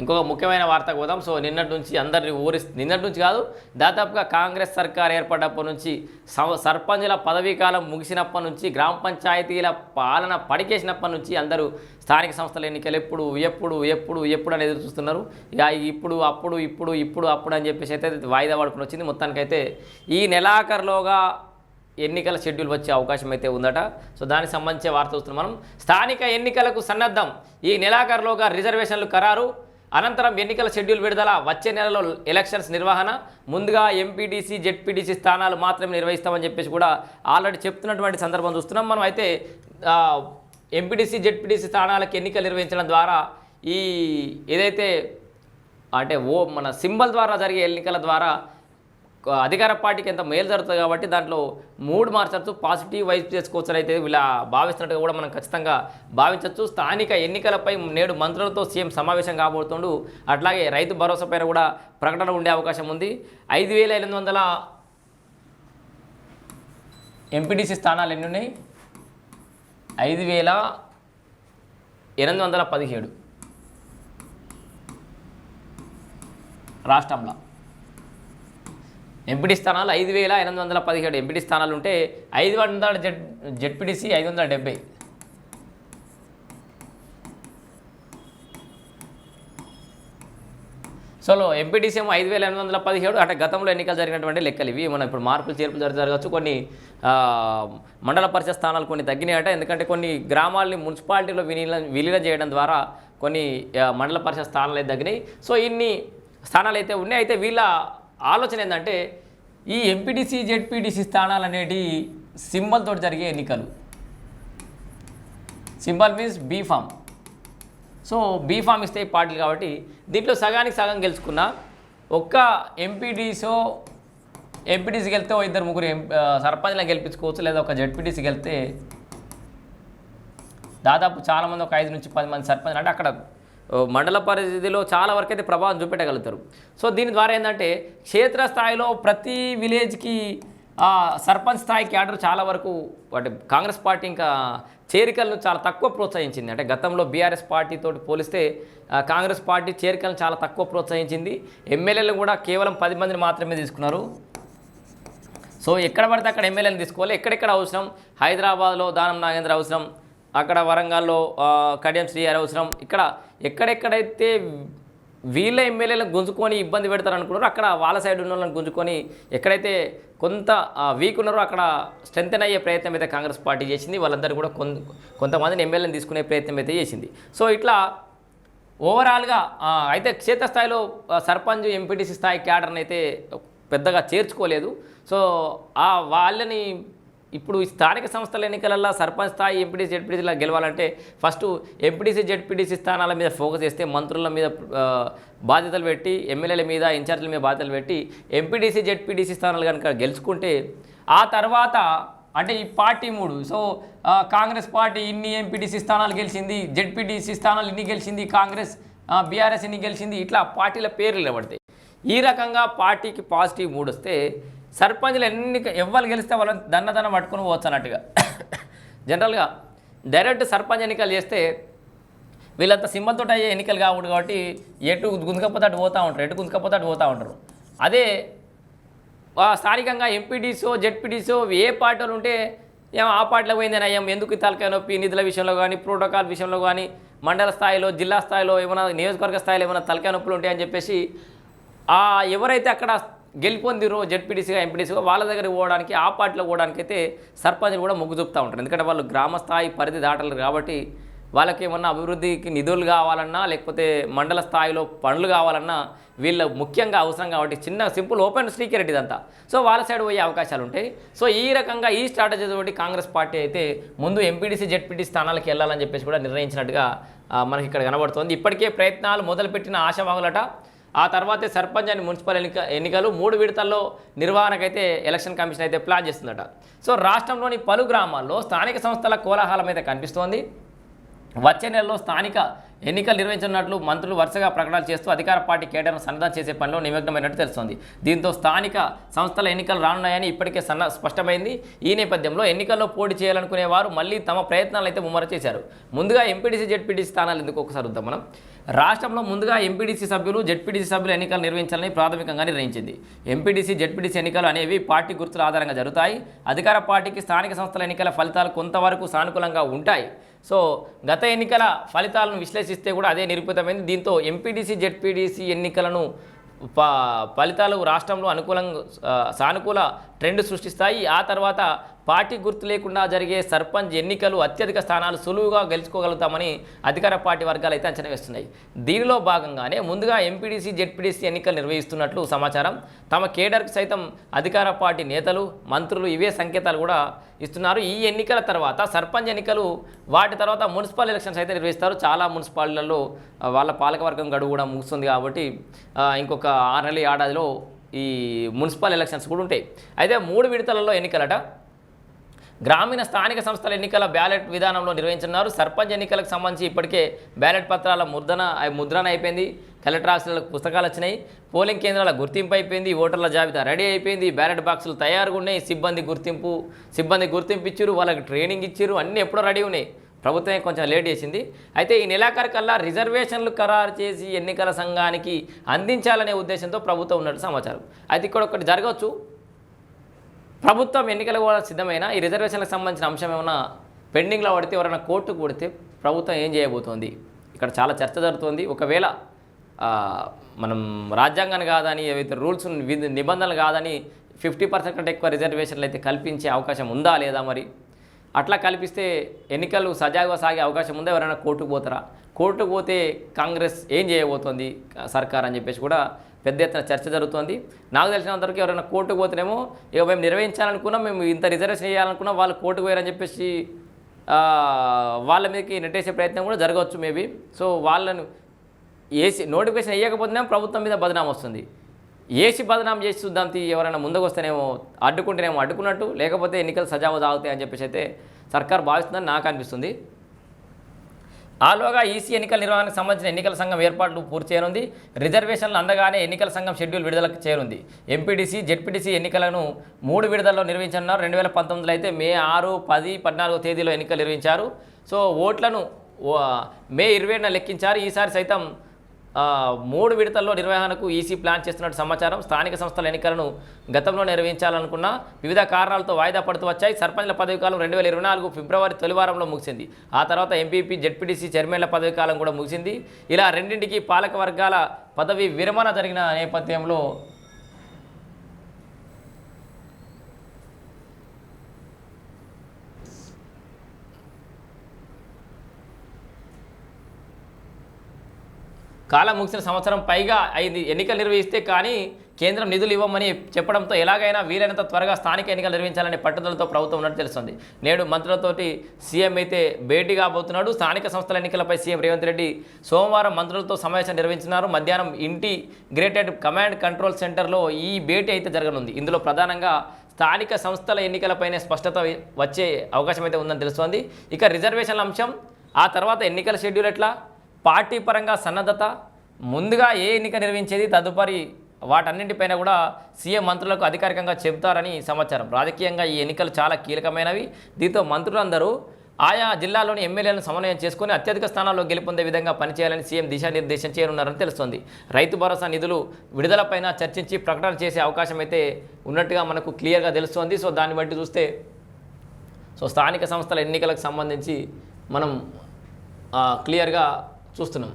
ఇంకొక ముఖ్యమైన వార్తకు పోదాం. సో నిన్నటి నుంచి అందరిని ఊరి నిన్నటి నుంచి కాదు దాదాపుగా కాంగ్రెస్ సర్కార్ ఏర్పడ్డప్పటి నుంచి సర్పంచుల పదవీ కాలం ముగిసినప్పటి నుంచి గ్రామ పంచాయతీల పాలన పడికేసినప్పటి నుంచి అందరూ స్థానిక సంస్థల ఎన్నికలు ఎప్పుడు ఎప్పుడు ఎప్పుడు ఎప్పుడు అని ఎదురు చూస్తున్నారు. ఇక ఇప్పుడు అప్పుడు ఇప్పుడు ఇప్పుడు అప్పుడు అని చెప్పేసి అయితే వాయిదా పడుకుని వచ్చింది. మొత్తానికైతే ఈ నెలాఖరులోగా ఎన్నికల షెడ్యూల్ వచ్చే అవకాశం అయితే ఉందట. సో దానికి సంబంధించిన వార్త చూస్తున్నాం మనం. స్థానిక ఎన్నికలకు సన్నద్ధం. ఈ నెలాఖరులోగా రిజర్వేషన్లు ఖరారు. అనంతరం ఎన్నికల షెడ్యూల్ విడుదల. వచ్చే నెలలో ఎలక్షన్స్ నిర్వహణ. ముందుగా ఎంపీటీసీ జెడ్పీటీసీ స్థానాలు మాత్రమే నిర్వహిస్తామని చెప్పేసి కూడా ఆల్రెడీ చెప్తున్నటువంటి సందర్భం చూస్తున్నాం. మనం అయితే ఎంపీటీసీ జెడ్పీటీసీ స్థానాలకు ఎన్నికలు నిర్వహించడం ద్వారా ఈ ఏదైతే అంటే ఓ మన సింబల్ ద్వారా జరిగే ఎన్నికల ద్వారా అధికార పార్టీకి ఎంత మేలు జరుగుతుంది కాబట్టి దాంట్లో మూడు మార్చచ్చు పాజిటివ్ వైజ్ చేసుకోవచ్చు అయితే వీళ్ళ భావిస్తున్నట్టుగా కూడా మనం ఖచ్చితంగా భావించవచ్చు. స్థానిక ఎన్నికలపై నేడు మంత్రులతో సీఎం సమావేశం కాబోతుండు. అట్లాగే రైతు భరోసా పైన కూడా ప్రకటన ఉండే అవకాశం ఉంది. ఐదు వేల ఎనిమిది వందల ఎంపీటీసీ స్థానాలు ఎన్ని ఉన్నాయి? ఐదు వేల ఎనిమిది వందల పదిహేడు. రాష్ట్రంలో. ఎంపీటీ స్థానాలు ఐదు వేల ఎనిమిది వందల పదిహేడు. ఎంపీటీ స్థానాలు ఉంటే ఐదు వందల జెడ్ జెడ్పీటీసీ ఐదు వందల డెబ్బై. సోలో ఎంపీటీసీ ఏమో ఐదు వేల ఎనిమిది వందల పదిహేడు. అంటే గతంలో ఎన్నికలు జరిగినటువంటి లెక్కలు ఇవి. మనం ఇప్పుడు మార్పులు చేర్పులు జరగవచ్చు. కొన్ని మండల పరిషత్ స్థానాలు కొన్ని తగ్గినాయట. ఎందుకంటే కొన్ని గ్రామాలని మున్సిపాలిటీలో విలీనం విలీనం చేయడం ద్వారా కొన్ని మండల పరిషత్ స్థానాలు అయితే తగ్గినాయి. సో ఇన్ని స్థానాలు అయితే ఉన్నాయి. అయితే వీళ్ళ ఆలోచన ఏంటంటే ఈ ఎంపీటీసీ జెడ్పీటీసీ స్థానాలు అనేటి సింబల్ తోటి జరిగే ఎన్నికలు. Symbol means B form so B form ఇస్తే పార్టీలు కాబట్టి దీంట్లో సగానికి సగం గెలుచుకున్న ఒక్క ఎంపీడీసో ఎంపీడీసీ గెలితే ఇద్దరు ముగ్గురు సర్పంచ్లను గెలిపించుకోవచ్చు లేదా ఒక జెడ్పీటీసీ గెలితే దాదాపు చాలామంది ఒక ఐదు నుంచి పది మంది సర్పంచ్ అంటే అక్కడ మండల పరిధిలో చాలా వరకు అయితే ప్రభావం చూపెట్టగలుగుతారు. సో దీని ద్వారా ఏంటంటే క్షేత్రస్థాయిలో ప్రతి విలేజ్కి సర్పంచ్ స్థాయి క్యాడర్ చాలా వరకు అంటే కాంగ్రెస్ పార్టీ ఇంకా చేరికలను చాలా తక్కువ ప్రోత్సహించింది. అంటే గతంలో బీఆర్ఎస్ పార్టీతో పోలిస్తే కాంగ్రెస్ పార్టీ చేరికలను చాలా తక్కువ ప్రోత్సహించింది. ఎమ్మెల్యేలు కూడా కేవలం పది మందిని మాత్రమే తీసుకున్నారు. సో ఎక్కడ పడితే అక్కడ ఎమ్మెల్యేని తీసుకోవాలి. ఎక్కడెక్కడ అవసరం? హైదరాబాద్లో దానం నాగేంద్ర అవసరం. అక్కడ వరంగల్లో కడియం శ్రీహరి అవసరం ఇక్కడ ఎక్కడెక్కడైతే వీళ్ళ ఎమ్మెల్యేలను గుంజుకొని ఇబ్బంది పెడతారనుకున్నారో అక్కడ వాళ్ళ సైడ్ ఉన్న వాళ్ళని గుంజుకొని ఎక్కడైతే కొంత వీక్ ఉన్నారో అక్కడ స్ట్రెంగ్తెన్ అయ్యే ప్రయత్నం అయితే కాంగ్రెస్ పార్టీ చేసింది. వాళ్ళందరూ కూడా కొన్ కొంతమందిని ఎమ్మెల్యేలను తీసుకునే ప్రయత్నం అయితే చేసింది. సో ఇట్లా ఓవరాల్గా అయితే క్షేత్రస్థాయిలో సర్పంచ్ ఎంపీటీసీ స్థాయి క్యాడర్ని అయితే పెద్దగా చేర్చుకోలేదు. సో ఆ వాళ్ళని ఇప్పుడు స్థానిక సంస్థల ఎన్నికలలో సర్పంచ్ స్థాయి ఎంపీటీసీ జెడ్పీటీసీలా గెలవాలంటే ఫస్ట్ ఎంపీటీసీ జెడ్పీటీసీ స్థానాల మీద ఫోకస్ చేస్తే మంత్రుల మీద బాధ్యతలు పెట్టి ఎమ్మెల్యేల మీద ఇన్ఛార్జీల మీద బాధ్యతలు పెట్టి ఎంపీటీసీ జెడ్పీటీసీ స్థానాలు కనుక గెలుచుకుంటే ఆ తర్వాత అంటే ఈ పార్టీ మూడు సో కాంగ్రెస్ పార్టీ ఇన్ని ఎంపీటీసీ స్థానాలు గెలిచింది జెడ్పీటీసీ స్థానాలు ఇన్ని గెలిచింది కాంగ్రెస్ బీఆర్ఎస్ ఇన్ని గెలిచింది ఇట్లా పార్టీల పేర్లు నిలబడతాయి. ఈ రకంగా పార్టీకి పాజిటివ్ మూడు వస్తే సర్పంచ్లు ఎన్ని ఎవ్వరు గెలిస్తే వాళ్ళని దన్నదన్న పట్టుకుని పోవచ్చు అన్నట్టుగా. జనరల్గా డైరెక్ట్ సర్పంచ్ ఎన్నికలు చేస్తే వీళ్ళంతా సింహంతో అయ్యే ఎన్నికలు కావుడు కాబట్టి ఎటు గుంజకపోతే అటు పోతూ ఉంటారు ఎటు గుంజకపోతే అటు పోతూ ఉంటారు. అదే ఆ, స్థానికంగా ఎంపీడీసో జెడ్పీడీసో ఏ పార్టీలు ఉంటే ఏమో ఆ పార్టీలో పోయిందని అయ్యాం ఎందుకు తలకాయ నొప్పి నిధుల విషయంలో కానీ ప్రోటోకాల్ విషయంలో కానీ మండల స్థాయిలో జిల్లా స్థాయిలో ఏమైనా నియోజకవర్గ స్థాయిలో ఏమైనా తలకాయ నొప్పులు ఉంటాయని చెప్పేసి ఆ ఎవరైతే అక్కడ గెలిపొందిరో జడ్పీటీసీగా ఎంపీటీసీగా వాళ్ళ దగ్గర పోవడానికి ఆ పార్టీలో పోవడానికి అయితే సర్పంచ్లు కూడా మొగ్గు చూపుతూ ఉంటారు. ఎందుకంటే వాళ్ళు గ్రామ స్థాయి పరిధి దాటలేరు కాబట్టి వాళ్ళకి ఏమన్నా అభివృద్ధికి నిధులు కావాలన్నా లేకపోతే మండల స్థాయిలో పనులు కావాలన్నా వీళ్ళ ముఖ్యంగా అవసరం కాబట్టి చిన్న సింపుల్ ఓపెన్ స్పీకర్ ఇదంతా. సో వాళ్ళ సైడ్ పోయే అవకాశాలు ఉంటాయి. సో ఈ రకంగా ఈ స్ట్రాటజీ తోటి కాంగ్రెస్ పార్టీ అయితే ముందు ఎంపీడీసీ జెడ్పీటీ స్థానాలకు వెళ్ళాలని చెప్పేసి కూడా నిర్ణయించినట్టుగా మనకి ఇక్కడ కనబడుతోంది. ఇప్పటికే ప్రయత్నాలు మొదలుపెట్టిన ఆశావాగులట. ఆ తర్వాతే సర్పంచ్ అని మున్సిపల్ ఎన్నిక ఎన్నికలు మూడు విడతల్లో నిర్వహణకైతే ఎలక్షన్ కమిషన్ అయితే ప్లాన్ చేస్తుందట. సో రాష్ట్రంలోని పలు గ్రామాల్లో స్థానిక సంస్థల కోలాహలం అయితే కనిపిస్తోంది. వచ్చే నెలలో స్థానిక ఎన్నికలు నిర్వహించనున్నట్లు మంత్రులు వరుసగా ప్రకటనలు చేస్తూ అధికార పార్టీ కేటర్ను సన్నద్ధం చేసే పనిలో నిమగ్నమైనట్టు తెలుస్తోంది. దీంతో స్థానిక సంస్థల ఎన్నికలు రానున్నాయని ఇప్పటికే సన్న స్పష్టమైంది. ఈ నేపథ్యంలో ఎన్నికల్లో పోటీ చేయాలనుకునే వారు మళ్ళీ తమ ప్రయత్నాలు అయితే ముమ్మర చేశారు. ముందుగా ఎంపీడీసీ జెడ్పీటీసీ స్థానాలు ఎందుకు ఒకసారి వద్దాం మనం. రాష్ట్రంలో ముందుగా ఎంపీడీసీ సభ్యులు జెడ్పీటీసీ సభ్యులు ఎన్నికలు నిర్వహించాలని ప్రాథమికంగా నిర్ణయించింది. ఎంపీడీసీ జెడ్పీడీసీ ఎన్నికలు అనేవి పార్టీ గుర్తుల ఆధారంగా జరుగుతాయి. అధికార పార్టీకి స్థానిక సంస్థల ఎన్నికల ఫలితాలు కొంతవరకు సానుకూలంగా ఉంటాయి. సో గత ఎన్నికల ఫలితాలను విశ్లేషిస్తే కూడా అదే నిరూపితమైంది. దీంతో ఎంపీడీసీ జెడ్పీడీసీ ఎన్నికలను ప ఫలితాలు రాష్ట్రంలో అనుకూలంగా సానుకూల ట్రెండ్ సృష్టిస్తాయి. ఆ తర్వాత పార్టీ గుర్తు లేకుండా జరిగే సర్పంచ్ ఎన్నికలు అత్యధిక స్థానాలు సులువుగా గెలుచుకోగలుగుతామని అధికార పార్టీ వర్గాలు అయితే అంచనా వేస్తున్నాయి. దీనిలో భాగంగానే ముందుగా ఎంపీడీసీ జెడ్పీడీసీ ఎన్నికలు నిర్వహిస్తున్నట్లు సమాచారం. తమ కేడర్కు సైతం అధికార పార్టీ నేతలు మంత్రులు ఇవే సంకేతాలు కూడా ఇస్తున్నారు. ఈ ఎన్నికల తర్వాత సర్పంచ్ ఎన్నికలు వాటి తర్వాత మున్సిపల్ ఎలక్షన్స్ అయితే నిర్వహిస్తారు. చాలా మున్సిపాలిటీలలో వాళ్ళ పాలకవర్గం గడువు కూడా ముగుస్తుంది కాబట్టి ఇంకొక ఆరు నెలల ఏడాదిలో ఈ మున్సిపల్ ఎలక్షన్స్ కూడా ఉంటాయి. అయితే మూడు విడతలలో ఎన్నికలట. గ్రామీణ స్థానిక సంస్థల ఎన్నికల బ్యాలెట్ విధానంలో నిర్వహించనున్నారు. సర్పంచ్ ఎన్నికలకు సంబంధించి ఇప్పటికే బ్యాలెట్ పత్రాల ముద్రణ ముద్రణ అయిపోయింది. కలెక్టర్ ఆఫీసులకు పుస్తకాలు వచ్చినాయి. పోలింగ్ కేంద్రాల గుర్తింపు అయిపోయింది. ఓటర్ల జాబితా రెడీ అయిపోయింది. బ్యాలెట్ బాక్సులు తయారుగా ఉన్నాయి. సిబ్బంది గుర్తింపు సిబ్బంది గుర్తింపు ఇచ్చారు. వాళ్ళకి ట్రైనింగ్ ఇచ్చారు. అన్నీ ఎప్పుడో రెడీ ఉన్నాయి. ప్రభుత్వమే కొంచెం లేట్ చేసింది. అయితే ఈ నెలాఖరు కల్లా రిజర్వేషన్లు ఖరారు చేసి ఎన్నికల సంఘానికి అందించాలనే ఉద్దేశంతో ప్రభుత్వం ఉన్నట్టు సమాచారం. అయితే ఇక్కడ ఒకటి జరగవచ్చు. ప్రభుత్వం ఎన్నికలు కూడా సిద్ధమైన ఈ రిజర్వేషన్లకు సంబంధించిన అంశం ఏమైనా పెండింగ్లో పడితే ఎవరైనా కోర్టుకు కొడితే ప్రభుత్వం ఏం చేయబోతోంది? ఇక్కడ చాలా చర్చ జరుగుతుంది. ఒకవేళ మనం రాజ్యాంగాన్ని కాదని ఏవైతే రూల్స్ నిబంధనలు కాదని ఫిఫ్టీ పర్సెంట్ కంటే ఎక్కువ రిజర్వేషన్లు అయితే కల్పించే అవకాశం ఉందా లేదా మరి? అట్లా కల్పిస్తే ఎన్నికలు సజావుగా సాగే అవకాశం ఉందా? ఎవరైనా కోర్టుకు పోతారా? కోర్టుకు పోతే కాంగ్రెస్ ఏం చేయబోతోంది? సర్కార్ అని చెప్పేసి కూడా పెద్ద ఎత్తున చర్చ జరుగుతోంది. నాకు తెలిసినంతవరకు ఎవరైనా కోర్టుకు పోతేనేమో ఇక మేము నిర్వహించాలనుకున్నాం మేము ఇంత రిజర్వేషన్ చేయాలనుకున్నాం వాళ్ళు కోర్టుకు పోయారని చెప్పేసి వాళ్ళ మీదకి నెట్టేసే ప్రయత్నం కూడా జరగవచ్చు మేబీ. సో వాళ్ళను ఏసీ నోటిఫికేషన్ వేయకపోతేనే ప్రభుత్వం మీద బదనాం వస్తుంది. ఏసీ బదనాం చేసి చూద్దాం తీ ఎవరైనా ముందుకు వస్తేనేమో అడ్డుకుంటేనేమో అడ్డుకున్నట్టు లేకపోతే ఎన్నికలు సజావు తాగుతాయి అని చెప్పేసి అయితే సర్కార్ భావిస్తుందని నాకు అనిపిస్తుంది. ఆలోగా ఈసీ ఎన్నికల నిర్వహణకు సంబంధించిన ఎన్నికల సంఘం ఏర్పాట్లు పూర్తి చేయనుంది. రిజర్వేషన్లు అందగానే ఎన్నికల సంఘం షెడ్యూల్ విడుదలకు చేరుంది. ఎంపీడీసీ జెడ్పీటీసీ ఎన్నికలను మూడు విడుదలలో నిర్వహించనున్నారు. రెండు వేల పంతొమ్మిదిలో అయితే మే ఆరు పది పద్నాలుగో తేదీలో ఎన్నికలు నిర్వహించారు. సో ఓట్లను మే ఇరవైన లెక్కించారు. ఈసారి సైతం మూడు విడతల్లో నిర్వహణకు ఈసీ ప్లాన్ చేస్తున్నట్టు సమాచారం. స్థానిక సంస్థల ఎన్నికలను గతంలో నిర్వహించాలనుకున్న వివిధ కారణాలతో వాయిదా పడుతూ వచ్చాయి. సర్పంచ్ల పదవి కాలం రెండు వేల ఇరవై నాలుగు ఫిబ్రవరి తొలివారంలో ముగిసింది. ఆ తర్వాత ఎంపీపీ జెడ్పీటీసీ చైర్మన్ల పదవి కాలం కూడా ముగిసింది. ఇలా రెండింటికి పాలక వర్గాల పదవి విరమణ జరిగిన నేపథ్యంలో కాలం ముగిసిన సంవత్సరం పైగా అయింది. ఎన్నికలు నిర్వహిస్తే కానీ కేంద్రం నిధులు ఇవ్వమని చెప్పడంతో ఎలాగైనా వీలైనంత త్వరగా స్థానిక ఎన్నికలు నిర్వహించాలనే పట్టుదలతో ప్రభుత్వం ఉన్నట్టు తెలుస్తుంది. నేడు మంత్రులతోటి సీఎం అయితే భేటీ కాబోతున్నాడు. స్థానిక సంస్థల ఎన్నికలపై సీఎం రేవంత్ రెడ్డి సోమవారం మంత్రులతో సమావేశం నిర్వహించినారు. మధ్యాహ్నం ఇంటిగ్రేటెడ్ కమాండ్ కంట్రోల్ సెంటర్లో ఈ భేటీ అయితే జరగనుంది. ఇందులో ప్రధానంగా స్థానిక సంస్థల ఎన్నికలపైనే స్పష్టత వచ్చే అవకాశం అయితే ఉందని తెలుస్తోంది. ఇక రిజర్వేషన్ల అంశం ఆ తర్వాత ఎన్నికల షెడ్యూల్ ఎట్లా? పార్టీ పరంగా సన్నద్ధత ముందుగా ఏ ఎన్నిక నిర్వహించేది తదుపరి వాటన్నింటిపైన కూడా సీఎం మంత్రులకు అధికారికంగా చెబుతారని సమాచారం. రాజకీయంగా ఈ ఎన్నికలు చాలా కీలకమైనవి. దీంతో మంత్రులందరూ ఆయా జిల్లాలోని ఎమ్మెల్యేలను సమన్వయం చేసుకుని అత్యధిక స్థానాల్లో గెలుపొందే విధంగా పనిచేయాలని సీఎం దిశానిర్దేశం చేయనున్నారని తెలుస్తోంది. రైతు భరోసా నిధులు విడుదలపైన చర్చించి ప్రకటన చేసే అవకాశం అయితే ఉన్నట్టుగా మనకు క్లియర్గా తెలుస్తోంది. సో దాన్ని బట్టి చూస్తే సో స్థానిక సంస్థల ఎన్నికలకు సంబంధించి మనం క్లియర్గా చూస్తున్నాం.